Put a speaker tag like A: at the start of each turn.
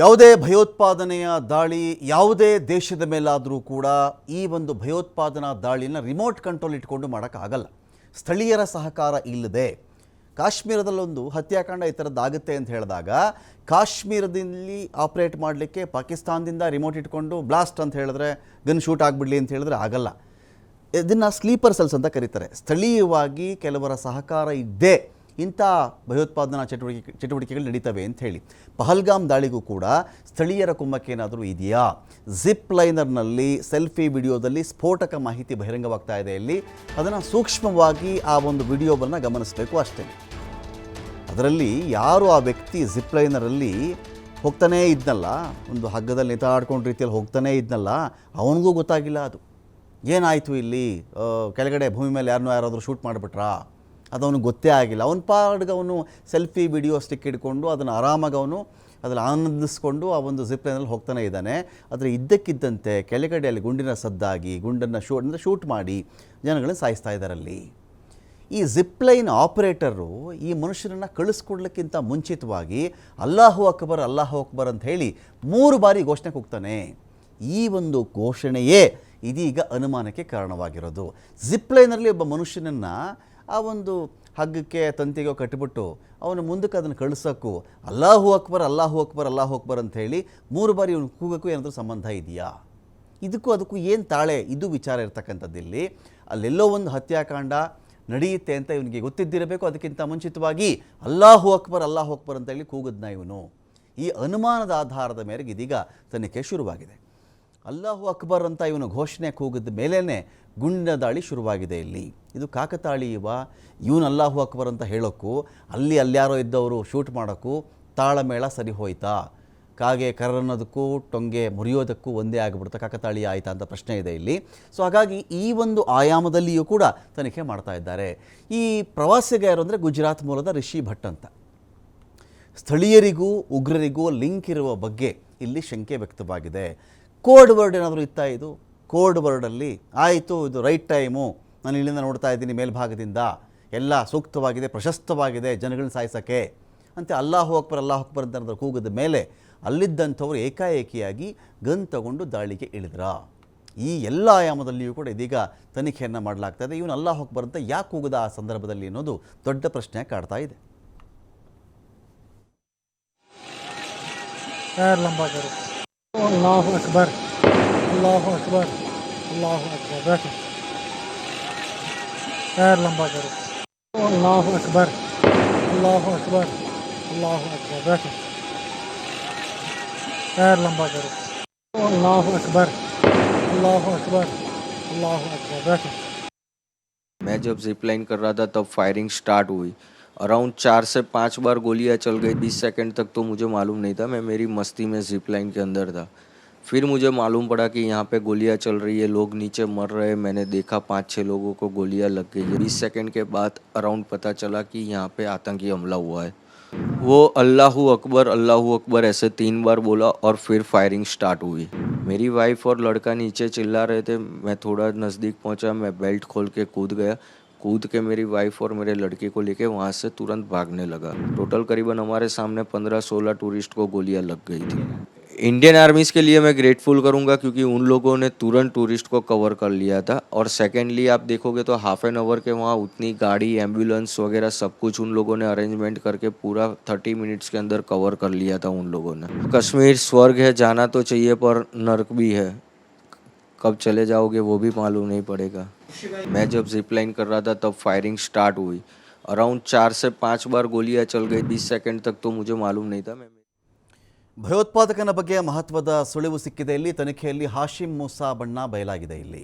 A: ಯಾವುದೇ ಭಯೋತ್ಪಾದನೆಯ ದಾಳಿ ಯಾವುದೇ ದೇಶದ ಮೇಲಾದರೂ ಕೂಡ ಈ ಒಂದು ಭಯೋತ್ಪಾದನಾ ದಾಳಿನ ರಿಮೋಟ್ ಕಂಟ್ರೋಲ್ ಇಟ್ಕೊಂಡು ಮಾಡೋಕ್ಕಾಗಲ್ಲ. ಸ್ಥಳೀಯರ ಸಹಕಾರ ಇಲ್ಲದೆ ಕಾಶ್ಮೀರದಲ್ಲೊಂದು ಹತ್ಯಾಕಾಂಡ ಈ ಥರದ್ದಾಗುತ್ತೆ ಅಂತ ಹೇಳಿದಾಗ ಕಾಶ್ಮೀರದಲ್ಲಿ ಆಪ್ರೇಟ್ ಮಾಡಲಿಕ್ಕೆ ಪಾಕಿಸ್ತಾನದಿಂದ ರಿಮೋಟ್ ಇಟ್ಕೊಂಡು ಬ್ಲಾಸ್ಟ್ ಅಂತ ಹೇಳಿದ್ರೆ ಗನ್ ಶೂಟ್ ಆಗಿಬಿಡ್ಲಿ ಅಂತ ಹೇಳಿದ್ರೆ ಆಗಲ್ಲ. ಇದನ್ನು ಸ್ಲೀಪರ್ ಸೆಲ್ಸ್ ಅಂತ ಕರೀತಾರೆ. ಸ್ಥಳೀಯವಾಗಿ ಕೆಲವರ ಸಹಕಾರ ಇದ್ದೇ ಇಂಥ ಭಯೋತ್ಪಾದನಾ ಚಟುವಟಿಕೆ, ಚಟುವಟಿಕೆಗಳು ನಡೀತವೆ ಅಂತ ಹೇಳಿ. ಪಹಲ್ಗಾಮ್ ದಾಳಿಗೂ ಕೂಡ ಸ್ಥಳೀಯರ ಕುಮ್ಮಕ್ಕೇನಾದರೂ ಇದೆಯಾ? ಜಿಪ್ ಲೈನರ್ನಲ್ಲಿ ಸೆಲ್ಫಿ ವಿಡಿಯೋದಲ್ಲಿ ಸ್ಫೋಟಕ ಮಾಹಿತಿ ಬಹಿರಂಗವಾಗ್ತಾ ಇದೆ ಇಲ್ಲಿ ಅದನ್ನು ಸೂಕ್ಷ್ಮವಾಗಿ ಆ ಒಂದು ವಿಡಿಯೋವನ್ನು ಗಮನಿಸಬೇಕು ಅಷ್ಟೇ. ಅದರಲ್ಲಿ ಯಾರು ಆ ವ್ಯಕ್ತಿ ಜಿಪ್ ಲೈನರಲ್ಲಿ ಹೋಗ್ತಾನೇ ಇದ್ನಲ್ಲ? ಒಂದು ಹಗ್ಗದಲ್ಲಿ ನೇತಾಡ್ಕೊಂಡು ರೀತಿಯಲ್ಲಿ ಹೋಗ್ತಾನೇ ಇದ್ನಲ್ಲ? ಅವನಿಗೂ ಗೊತ್ತಾಗಿಲ್ಲ ಅದು. ಏನಾಯಿತು ಇಲ್ಲಿ? ಕೆಳಗಡೆ ಭೂಮಿ ಮೇಲೆ ಯಾರನ್ನೋ ಯಾರಾದರೂ ಶೂಟ್ ಮಾಡಿಬಿಟ್ರಾ? ಅದು ಅವನಿಗೆ ಗೊತ್ತೇ ಆಗಿಲ್ಲ. ಅವನ ಪಾಡ್ಗೆ ಅವನು ಸೆಲ್ಫಿ ವಿಡಿಯೋ ಸ್ಟಿಕ್ ಇಟ್ಕೊಂಡು ಅದನ್ನು ಆರಾಮಾಗಿ ಅವನು ಅದನ್ನು ಆನಂದಿಸ್ಕೊಂಡು ಆ ಒಂದು ಜಿಪ್ ಲೈನಲ್ಲಿ ಹೋಗ್ತಾನೆ ಇದ್ದಾನೆ. ಆದರೆ ಇದ್ದಕ್ಕಿದ್ದಂತೆ ಕೆಳಗಡೆ ಅಲ್ಲಿ ಗುಂಡಿನ ಸದ್ದಾಗಿ, ಗುಂಡನ್ನು ಶೂ, ಅಂದರೆ ಶೂಟ್ ಮಾಡಿ ಜನಗಳನ್ನ ಸಾಯಿಸ್ತಾ ಇದ್ದಾರಲ್ಲಿ. ಈ ಜಿಪ್ಲೈನ್ ಆಪರೇಟರು ಈ ಮನುಷ್ಯರನ್ನು ಕಳಿಸ್ಕೊಡ್ಲಿಕ್ಕಿಂತ ಮುಂಚಿತವಾಗಿ ಅಲ್ಲಾಹು ಅಕ್ಬರ್ ಅಲ್ಲಾಹು ಅಕ್ಬರ್ ಅಂತ ಹೇಳಿ ಮೂರು ಬಾರಿ ಘೋಷಣೆ ಕೂಗ್ತಾನೆ. ಈ ಒಂದು ಘೋಷಣೆಯೇ ಇದೀಗ ಅನುಮಾನಕ್ಕೆ ಕಾರಣವಾಗಿರೋದು. ಜಿಪ್ಲೈನಲ್ಲಿ ಒಬ್ಬ ಮನುಷ್ಯನನ್ನು ಆ ಒಂದು ಹಗ್ಗಕ್ಕೆ ತಂತಿಗೋ ಕಟ್ಟಿಬಿಟ್ಟು ಅವನು ಮುಂದಕ್ಕೆ ಅದನ್ನು ಕಳಿಸೋಕ್ಕೂ ಅಲ್ಲಾಹು ಅಕ್ಬರ್ ಅಲ್ಲಾಹು ಅಕ್ಬರ್ ಅಲ್ಲಾಹು ಅಕ್ಬರ್ ಅಂತ ಹೇಳಿ ಮೂರು ಬಾರಿ ಇವನು ಕೂಗಕ್ಕೂ ಏನಾದರೂ ಸಂಬಂಧ ಇದೆಯಾ? ಇದಕ್ಕೂ ಅದಕ್ಕೂ ಏನು ತಾಳೆ? ಇದು ವಿಚಾರ ಇರ್ತಕ್ಕಂಥದ್ದಿಲ್ಲಿ ಅಲ್ಲೆಲ್ಲೋ ಒಂದು ಹತ್ಯಾಕಾಂಡ ನಡೆಯುತ್ತೆ ಅಂತ ಇವನಿಗೆ ಗೊತ್ತಿದ್ದಿರಬೇಕು. ಅದಕ್ಕಿಂತ ಮುಂಚಿತವಾಗಿ ಅಲ್ಲಾಹು ಅಕ್ಬರ್ ಅಲ್ಲಾಹು ಅಕ್ಬರ್ ಅಂತ ಹೇಳಿ ಕೂಗದ್ನ ಇವನು. ಈ ಅನುಮಾನದ ಆಧಾರದ ಮೇರೆಗೆ ಇದೀಗ ತನಿಖೆ ಶುರುವಾಗಿದೆ. ಅಲ್ಲಾಹು ಅಕ್ಬರ್ ಅಂತ ಇವನು ಘೋಷಣೆ ಕೂಗಿದ ಮೇಲೇ ಗುಂಡಿನ ದಾಳಿ ಶುರುವಾಗಿದೆ ಇಲ್ಲಿ. ಇದು ಕಾಕತಾಳೀಯವ? ಇವನು ಅಲ್ಲಾಹು ಅಕ್ಬರ್ ಅಂತ ಹೇಳೋಕ್ಕೂ ಅಲ್ಲಿ ಅಲ್ಯಾರೋ ಇದ್ದವರು ಶೂಟ್ ಮಾಡೋಕ್ಕೂ ತಾಳಮೇಳ ಸರಿ ಹೋಯ್ತಾ? ಕಾಗೆ ಕರನ್ನೋದಕ್ಕೂ ಟೊಂಗೆ ಮುರಿಯೋದಕ್ಕೂ ಒಂದೇ ಆಗಿಬಿಡ್ತಾ ಕಾಕತಾಳಿ ಆಯಿತಾ ಅಂತ ಪ್ರಶ್ನೆ ಇದೆ ಇಲ್ಲಿ. ಸೊ ಹಾಗಾಗಿ ಈ ಒಂದು ಆಯಾಮದಲ್ಲಿಯೂ ಕೂಡ ತನಿಖೆ ಮಾಡ್ತಾ ಇದ್ದಾರೆ. ಈ ಪ್ರವಾಸಿಗ ಯಾರು ಅಂದರೆ ಗುಜರಾತ್ ಮೂಲದ ರಿಷಿ ಭಟ್ ಅಂತ. ಸ್ಥಳೀಯರಿಗೂ, ಉಗ್ರರಿಗೂ ಲಿಂಕ್ ಇರುವ ಬಗ್ಗೆ ಇಲ್ಲಿ ಶಂಕೆ ವ್ಯಕ್ತವಾಗಿದೆ. ಕೋಡ್ ವರ್ಡ್ ಏನಾದರೂ ಇತ್ತಾ ಇದು? ಕೋಡ್ ವರ್ಡಲ್ಲಿ ಆಯಿತು, ಇದು ರೈಟ್ ಟೈಮು. ನಾನು ಇಲ್ಲಿಂದ ನೋಡ್ತಾ ಇದ್ದೀನಿ ಮೇಲ್ಭಾಗದಿಂದ. ಎಲ್ಲ ಸೂಕ್ತವಾಗಿದೆ, ಪ್ರಶಸ್ತವಾಗಿದೆ, ಜನಗಳನ್ನ ಸಾಯಿಸೋಕ್ಕೆ. ಅಂತ ಅಲ್ಲಾಹ್ ಅಕ್ಬರ್ ಅಲ್ಲಾಹ್ ಅಕ್ಬರ್ ಅಂತ ಅಂದ್ರೆ ಕೂಗಿದ ಮೇಲೆ ಅಲ್ಲಿದ್ದಂಥವರು ಏಕಾಏಕಿಯಾಗಿ ಗನ್ ತಗೊಂಡು ದಾಳಿಗೆ ಇಳಿದ್ರ. ಈ ಎಲ್ಲ ಆಯಾಮದಲ್ಲಿಯೂ ಕೂಡ ಇದೀಗ ತನಿಖೆಯನ್ನು ಮಾಡಲಾಗ್ತದೆ ಇವನು ಅಲ್ಲಾಹ್ ಅಕ್ಬರ್ ಅಂತ ಯಾಕೆ ಕೂಗಿದ ಆ ಸಂದರ್ಭದಲ್ಲಿ ಅನ್ನೋದು ದೊಡ್ಡ ಪ್ರಶ್ನೆ ಕಾಡ್ತಾ ಇದೆ.
B: अल्लाह अकबर अल्लाह अकबर अल्लाह अकबर बैठो पैर लंबा करो अल्लाह अकबर अल्लाह अकबर अल्लाह अकबर बैठो पैर लंबा करो अल्लाह अकबर अल्लाह अकबर अल्लाह अकबर बैठो
C: मैं जब जिप लाइन कर रहा था, तब फायरिंग स्टार्ट हुई। अराउंड चार से पाँच बार गोलियाँ चल गई, बीस सेकंड तक तो मुझे मालूम नहीं था, मैं मेरी मस्ती में जिप लाइन के अंदर था। फिर मुझे मालूम पड़ा कि यहाँ पे गोलियाँ चल रही है, लोग नीचे मर रहे मैंने देखा पाँच छः लोगों को गोलियाँ लग गई है। बीस सेकंड के बाद अराउंड पता चला कि यहाँ पे आतंकी हमला हुआ है। वो अल्लाह अकबर अल्लाह अकबर ऐसे तीन बार बोला और फिर फायरिंग स्टार्ट हुई। मेरी वाइफ और लड़का नीचे चिल्ला रहे थे, मैं थोड़ा नज़दीक पहुँचा, मैं बेल्ट खोल के कूद गया। कूद के मेरी वाइफ और मेरे लड़के को लेके वहाँ से तुरंत भागने लगा। टोटल करीबन हमारे सामने पंद्रह सोलह टूरिस्ट को गोलियाँ लग गई थी। इंडियन आर्मीज के लिए मैं ग्रेटफुल करूँगा क्योंकि उन लोगों ने तुरंत टूरिस्ट को कवर कर लिया था। और सेकेंडली आप देखोगे तो हाफ़ एन आवर के वहाँ उतनी गाड़ी एंबुलेंस वगैरह सब कुछ उन लोगों ने अरेंजमेंट करके पूरा थर्टी मिनट्स के अंदर कवर कर लिया था उन लोगों ने। कश्मीर स्वर्ग है, जाना तो चाहिए पर नर्क भी है। कब चले जाओगे वो भी मालूम नहीं पड़ेगा। मैं जब जिप लाइन कर रहा था तब फायरिंग स्टार्ट हुई अराउंड चार से पांच बार गोलियां चल गई बीस सेकंड तक तो मुझे मालूम नहीं था मैं
A: ಭಯೋತ್ಪಾದಕನ ಬಗ್ಗೆ ಮಹತ್ವದ ಸುಳಿವು ಸಿಕ್ಕಿದೆ ಇಲ್ಲಿ ತನಿಖೆಯಲ್ಲಿ ಹಾಶಿಂ ಮೂಸಾ ಬಣ್ಣ ಬಯಲಾಗಿದೆ ಇಲ್ಲಿ